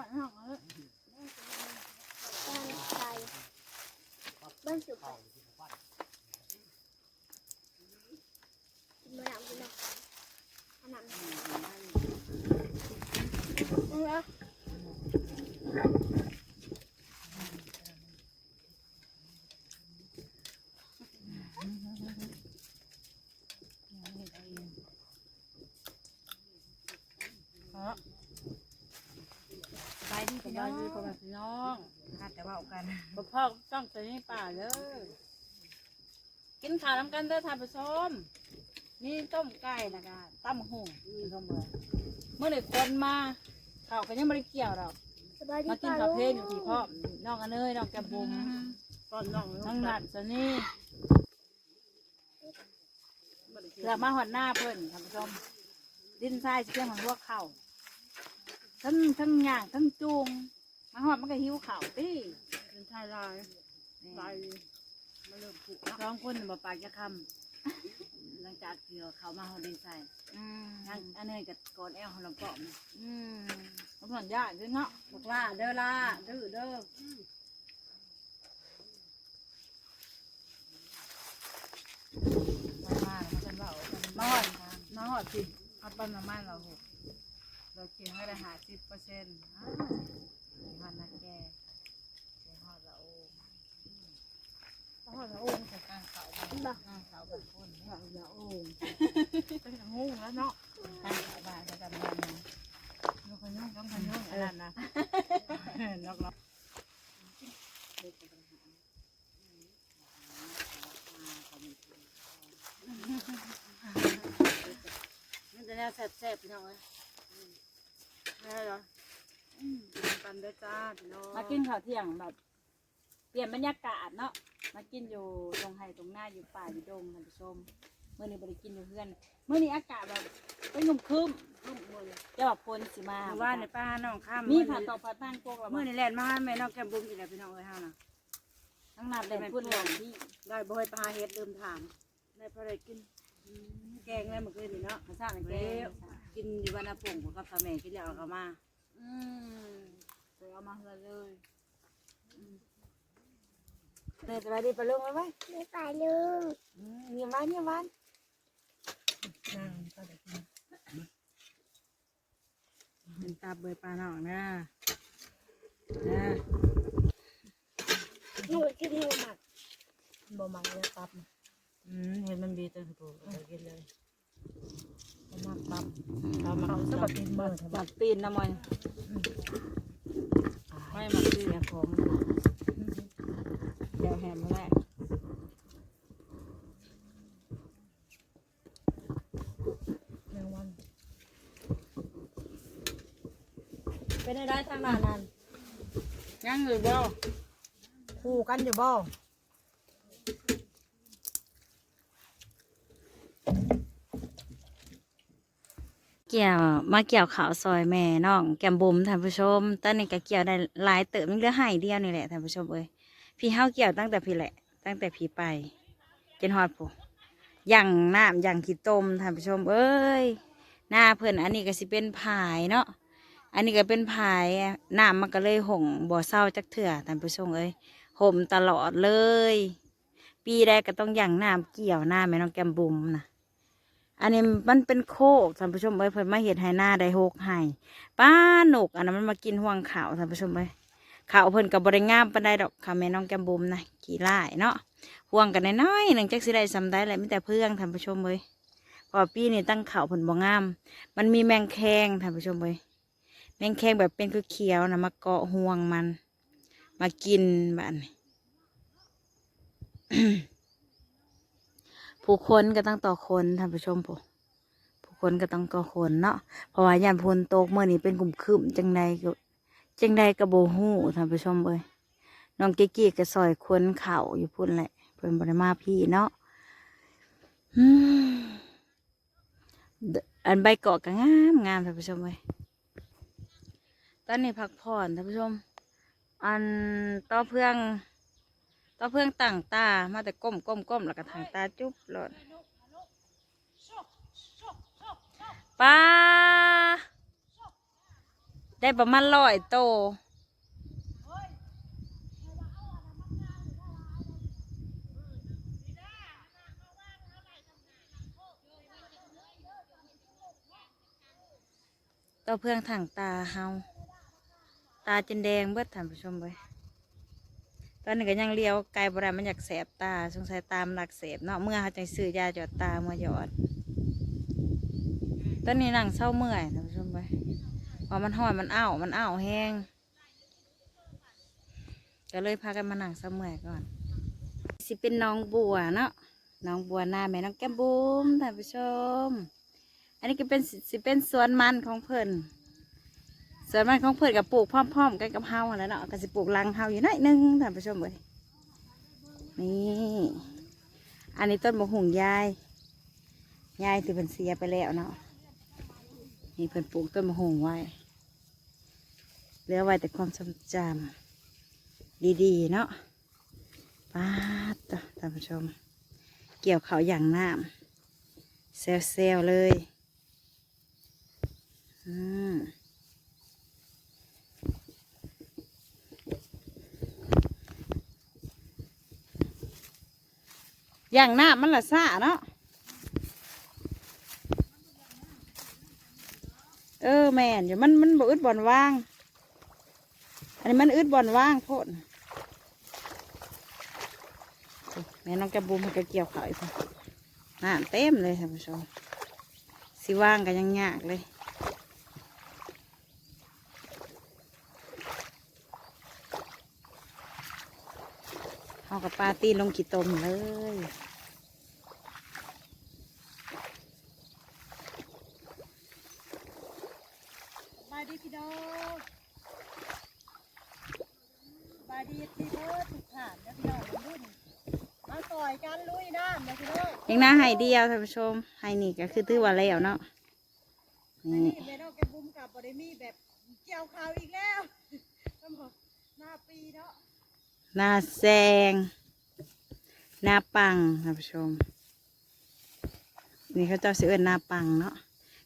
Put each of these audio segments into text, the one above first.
อ่อนห้องเอ้ยบ้านไทยบ้านสุพรรณมาหนังกูเนาะมาหนังมึงเหรอไปดีส พี่บาน้อยงดีพ่อแม่พี่น้องข้าแต่ว่ากันพ่อพ่อต้องตัวนี้ป่าเด้อกินข้าวน้ำกันเด้อท่านผู้ชมนี่ต้มไก่นะคะตั้มหุ่งนี่ต้มเบื่อเมื่อไหร่คนมาข้าวก็ยังไม่ได้เกี่ยวหรอกสบายดีมากินป่าข้าวลูเพลนอยู่ที่พ่อน้องอเนยน้องแกมบุมตอนน้องน้องหนัดสนี่เลือมาหอดหน้าเพิ่นท่านผู้ชมดินทรายสิเพียงของพวกเขา ทั้งทั้งย่างทั้งจูงมาหอดมันก็หิวข่าวตี้เป็นชายลายลายมาเริ่มผูกสองคนมาปากจะคำหลังจากที่เขามาหอดดินทรายอืมทั้งอันเนยกับกอนแอลของลำเกาะนี่อืมมันผ่อนยากด้วยเนาะบอกล่าเด้อล่าดื้อเด้อมามาแล้วมันจะเบามาหอดมาหอดสิเอาต้นน้ำมันเราหก เราเคียงให้ได้หาสิบเปอร์เซ็นต์มันนะแกแกหอดละโอ้หอดละโอ้ใส่กลางเขาบ้างกลางเขาแบบคนหอดละโอ้เป็นงูแล้วเนาะกลางเขาบ้านจะกันมันนะนกขยุ่งต้องขยุ่งอะไรนะนกเรา มันจะแน่แซ่บๆพี่น้องเอ้ย แม่เหรอกันได้จ้าพี่น้องมากินข้าวเที่ยงแบบ เปลี่ยนบรรยากาศเนาะมากินอยู่ตรงไห้ตรงหน้าอยู่ป่าอยู่ดงท่านผู้ชมเมื่อนี้บริกินอยู่เพื่อนเมื่อนี้อากาศแบบเป็นลมครึ้มครึ้มหมดเลยจะแบบฝนสิมาเมื่อว่าในป้าน้องข้ามมีผัดตอกผัดตั้งโกกแล้วเมื่มื่ออในนี้แลนมาแม่น้องแก้มบุ้มอีกแล้วพี่น้องเอ้ยเฮานะทั้งนัดเลยพูดหลงที่ได้บ่ให้ปลาเฮ็ดลืมถามได้พอได้กินแกงอะไรเมื่อคืนนี่เนาะมาสร้างแกแล้วกินอยู่วันอาปุ่งผมกับพ่อแม่กินแล้วเอามา อืม เดี๋ยวเอามาเลยเลยเดี๋ยวจะไปดีไปลงไว้ไว้ไม่ไปลูกเงียบไว้เงียบไว้นั่งก็ได้กินเป็นตาเบยปลาน้องนะนะหนูกินหนูหมักบ่มักเลยตับอืมเห็นมันดีจังกูเอากินเลยบ่มักตับเรามักสบัดกินเบอร์จับปีนนะมอยไม่มาซื้อเนี่ย ผมเดี๋ยวแหมมาแรกแมงวันเป็นได้ทางหน้านั่นยังอยู่บ่คู่กันอยู่บ่ เกี่ยวมาเกี่ยวขาวซอยแม่น้องแกมบุมท่านผู้ชมตอนนี้ก็เกี่ยวได้หลายเติมมันเหลือใหายเดียวนี่แหละท่านผู้ชมเอ้ยพี่เฮาเกี่ยวตั้งแต่พี่แหละ ตั้งแต่พี่ไปจนฮอดผู้อย่างน้ำอย่างขี้ต้มท่านผู้ชม เอ้ยหน้าเพิ่นอันนี้ก็สิเป็นผายเนาะอันนี้ก็เป็นผายน้ำมันก็เลยหงบ่เศร้าจักเถื่อท่านผู้ชมเอ้ยห่มตลอดเลย ปีแรกก็ต้องอย่างน้ำเกี่ยวหน้าแม่น้องแกมบุมนะ อันนี้มันเป็นโคกท่านผู้ชมเอ้ยเพิ่นมาเห็ดให้หน้าได้หกให้ป้าหนกอันนั้นมันมากินห่วงขาวท่านผู้ชมเอ้ยขาวเพิ่นกับบริงามปานใดดอกค่ะแม่น้องแกมบุมนะขี่ไล่เนาะห่วงกันน้อยๆหนึ่งจักสิได้ซำได้แหละมีแต่เพื่องท่านผู้ชมเอ้ยพอปีนี้ตั้งขาวเพิ่นบ่งาม มันมีแมงแคงท่านผู้ชมเอ้ยแมงแคงแบบเป็นคือเขียวนะมาเกาะห่วงมัน มากินบ้านนี้ ผู้คนก็ต้องต่อคนท่านผู้ชมผู้ผู้คนก็ต้องต่อคนเนาะเพราะว่ายามพลตกเมื่อนี้เป็นกลุ่มคืมจังใดก็จังใดก็โบหูท่านผู้ชมเอ้ยน้องเก๊กี้ก็ซอยคนเข่าอยู่พุ่นแหละเพิ่นบริมาพี่เนาะอันใบเกาะก็งามงามท่านผู้ชมเอ้ยตอนนี้พักผ่อนท่านผู้ชม อันต่อเพื่อง ต่อเพื่องต่างตา มาแต่ก้มก้มก้มแล้วก็ทางตาจุ๊บหลดปลาได้ประมาณร้อยโตต่อเพื่องถังตาเฮา ตาจนแดงเบิดท่านผู้ชมเลย ตอนนี้ก็ยังเลี้ยวไกลบ่ได้มันอยากแสบตา สงสัยตามหลักเสพเนาะเมื่อเขาจะซื้อยาหยอดตามาหยอด ตอนนี้นั่งเศร้าเมื่อยท่านผู้ชมเลยว่ามันห้อยมันอ้าวมันอ้าวแห้งก็เลยพากันมานั่งเศร้าเมื่อยก่อน สิเป็นน้องบัวเนาะน้องบัวหน้าแม่น้องแก้มบุ้มท่านผู้ชม อันนี้ก็เป็นสิสิเป็นสวนมันของเพิ่น สวนมันของเพิ่นกับปลูกพร้อมๆกันกับเฮาแล้วเนาะก็สิปลูกรังเฮาอยู่หน่อยนึงท่านผู้ชมเอ้ยนี่อันนี้ต้นมะฮุงยายยายที่เพิ่นเสียไปแล้วเนาะนี่เพิ่นปลูกต้นมะฮุงไว้เหลือไว้แต่ความทรงจำดีๆเนาะป้าต่อท่านผู้ชม เกี่ยวเขาอย่างน้ำเซลๆเลย อืม อย่างน้ำมันละซ่าเนาะเออแม่นอยู่มันมันบ่อึดบ่อนว่าง อันนี้มันอึดบ่อนว่างโพดแม่น้องกระบุมมันก็เกี่ยวเขาอีกค่ะน้ำเต็มเลยท่านผู้ชมสิว่างก็ยังยากเลย เอา กับปาตี้ลงกี่ตมเลย บายดีพี่น้องบายดีพี่เบิร์ดทุกท่านนะพี่น้องรุ่นมาต่อยกันลุยน้ำนะพี่น้องยังหน้าให้เดียวท่านผู้ชมให้นี่ก็คือตื้อว่าแล้วเนาะอัน นี่ นี้เมนอกแกบุ้มกับบริมีแบบเกี่ยวข่าวอีกแล้วต้องบอกหน้าปีเนาะ หน้าแซง หน้าปังท่านผู้ชม นี่เขาเจ้าสิเอินหน้าปังเนาะ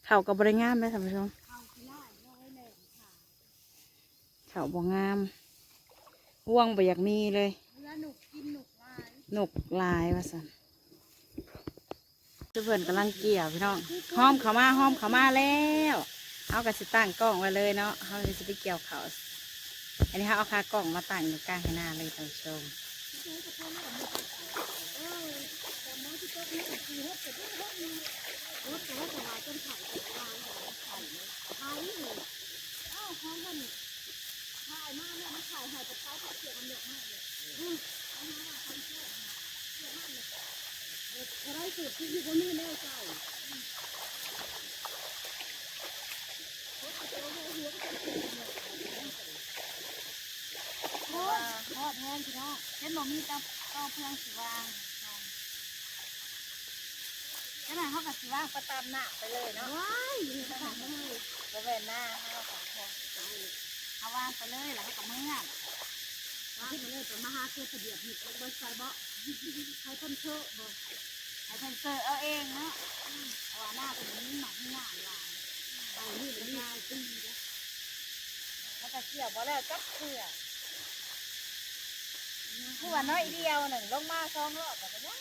เขาก็บริงามเลยท่านผู้ชมข่ากีฬาน้อยแหลมค่ะเขาบ่งามห่วงบ่อยากมีเลยหนุกกินหนุกลายนกลายว่าสันเพื่อนกำลังเกี่ยวพี่น้องห้อมเขามาห้อมเขามาแล้ว เอากระสิตั้งกล้องไว้เลยเนาะเขาจะไปเกี่ยวเขา อันนี้เขาเอาคากล้องมาตั้งอยู่กลางหน้าเลยท่านผู้ชมรถแต่ว่าสบายจนไข่ลายไข่ไข่เขน่าเลยมันถ่ายหายไปเขาเขาเสียมันเยอะมากเลยอืมอันนั้นทำเชื่อมาเชื่อมากเลยอะไรสุดที่ที่เขาไม่แน่ใจ โคตร โคตรแห้งพี่น้องเห็นหมมีต้องต้องเพื่องสีวางขนาดเขากับสีวางประตามหน้าไปเลยเนาะว้ายนี่ก็ทำได้บริเวณหน้าเขาสองคนเขาวางไปเลยแล้วเขาก็มือว่าที่มันเลยจะมาหาเพื่อเสียบหิบแล้วก็ใส่เบาะให้คนเชื่อบอกให้เพิ่นเจอเอาเองเนาะเอาว่าหน้าเป็นนี้หมักหน้าลายไปนี่เป็นยายตีนะแล้วก็เกี่ยวบ่แล้วจับเสือ คือว่าน้อยเดียวหนึ่งลงมาสองรอบแต่ยัง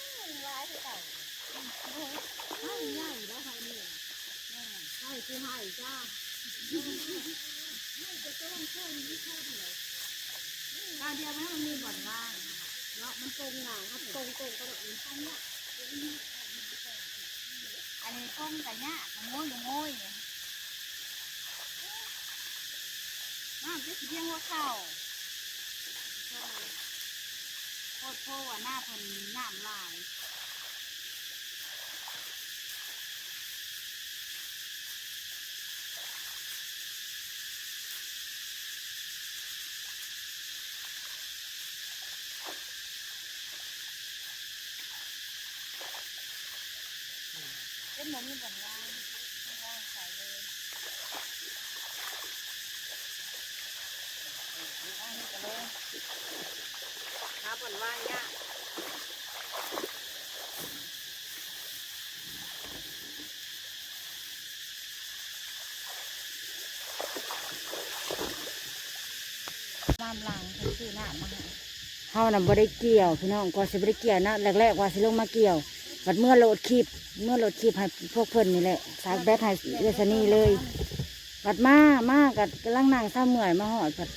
ลายที่เก่าให้ง่ายแล้วให้เนี่ยให้คือให้จ้าการเดียวไม่ให้มันมีบ่อนว่างเนาะมันตรงหนาครับตรงตรงกระโดดมันต้องเนี่ยอันนี้ต้มแต่เนี้ยมันง่อยู่โง่ยน้ำจะเพียงว่าเข้า คตรโพว่าหน้าเพิ่นน้ำลายเป็นหมูมีบ่อนว่างว่างใส่เลยว่างนี่ก็เลย หาบ่อนว่างยากน้ำลังเพิ่นซื้อน้ำมาให้เฮาน่ะบ่ได้เกี่ยวพี่น้องกว่าสิบ่ได้เกี่ยวนะแรกๆว่าสิลงมาเกี่ยวบัดเมื่อโหลดคลิปเมื่อโหลดคลิปให้พวกเพิ่นนี่แหละสากแบตให้เอสนี่เลยบัดมามากักำลังนั่งเศร้าเมื่อยมาหอดบัด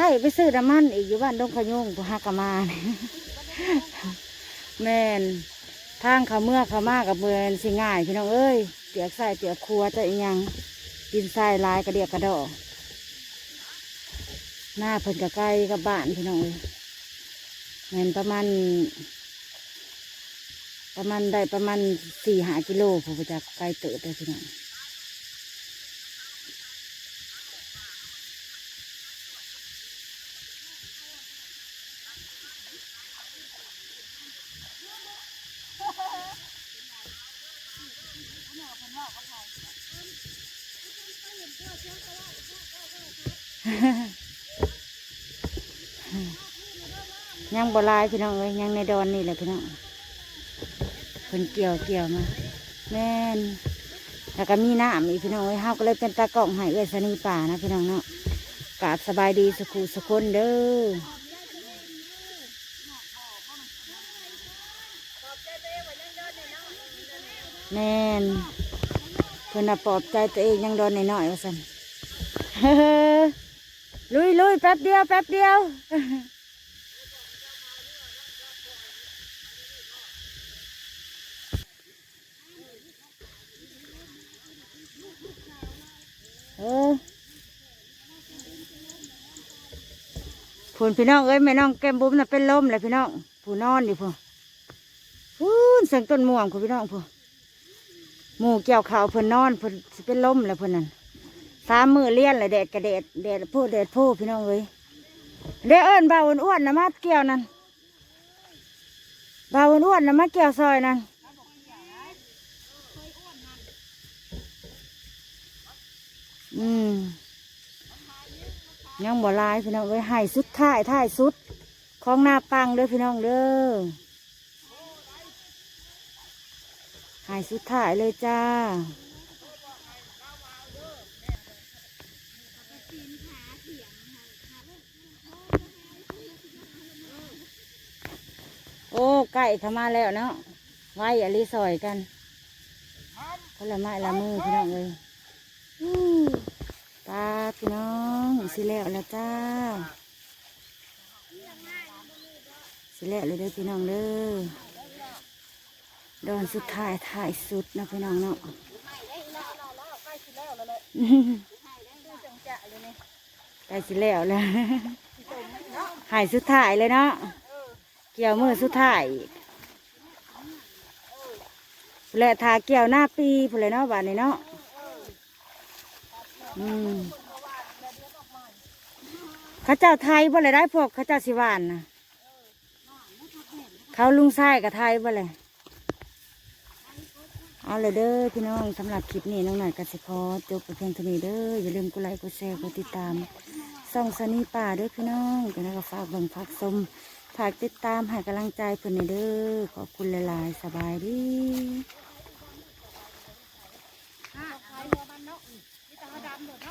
ใส่ไปซื้อน้ำมันอีกอยู่บ้านดงขะยงผู้ฮักกะมานี่แม่นทางเขาเมื่อเขามากับเมือนสิง่ายพี่น้องเอ้ยเตียกใส่เตียกครัวจะอีหยังดินทรายลายกระเดียกกระดอหน้าเพิ่นกะไกลกับบ้านพี่น้องเอ้ยแม่นประมาณประมาณได้ประมาณสี่หากิโลผมไปจากไกลเติบเลยพี่น้อง ยังบลายพี่น้องเอ้ยยังในดอนนี่แหละพี่น้องเพิ่นเกี่ยวเกี่ยวมาแม่นแล้วก็มีน้ำอีกพี่น้องเอ้ยเฮาก็เลยเป็นตากล้องให้เอ้ยสนีป่านะพี่น้องเนาะกราบสบายดีสุขุสุคนเด้อแม่นเพิ่นน่ะปลอบใจตัวเองยังโดนหน่อยๆว่าซั่น ลุยลุยแป๊บเดียวแป๊บเดียวเออผุนพี่น้องเอ้ยแม่น้องแก้มบุ้มน่ะเป็นลมเลยพี่น้องผู้นอนอยู่พูพูนเสียงต้นม่วงพูพี่น้องพูหมูเกี่ยวขาวเพิ่นนอนเพิ่นเป็นลมเลยเพิ่นนั่น สามมือเลี้ยนเลยแดดกระแดดแดดพูดแดดพูพี่น้องเอ้ยเด้อเอิญบ่าวอ้วนนะมาเกี่ยวนั่นบ่าวอ้วนนะมาเกี่ยวซอยนั่นอืมยังบ่ลายพี่น้องเอ้ยให้สุดท้ายท้ายสุด ของหน้าปังเด้อพี่น้องเด้อให้สุดท้ายเลยจ้า โอ้ไก่เข้ามาแล้วเนาะไว้อะลิซอยกันคนละไม้ละมือพี่น้องเลยอู้ตาพี่น้องสิแล้วแล้วจ้าสิแล้วเลยเด้อพี่น้องเด้อดอนสุดท้ายถ่ายสุดนะพี่น้องเนาะใกล้สิแล้วแล้วหายสุดท้ายเลยเนาะ เกี่ยวมือสุดท้ายอีกและทาเกี่ยวหน้าปีผู้เลยเนาะบานนี้เนาะอืมเขาเจ้าไทยบ่เลยได้พวกเขาเจ้าสิหวานนะเขาลุงไส้กับไทยบ่เลยเอาเลยเด้อพี่น้องสำหรับคลิปนี้น้องหน่อยกสิคอจบไปเพียงเท่านี้เด้ออย่าลืมกดไลค์กดแชร์กดติดตามส่องสนีป่าเด้อพี่น้องกันแล้วก็ฝากเบิ่งฝากชม ฝากติดตามให้กำลังใจเพื่อนในเด้อขอบคุณหลายๆ สบายดี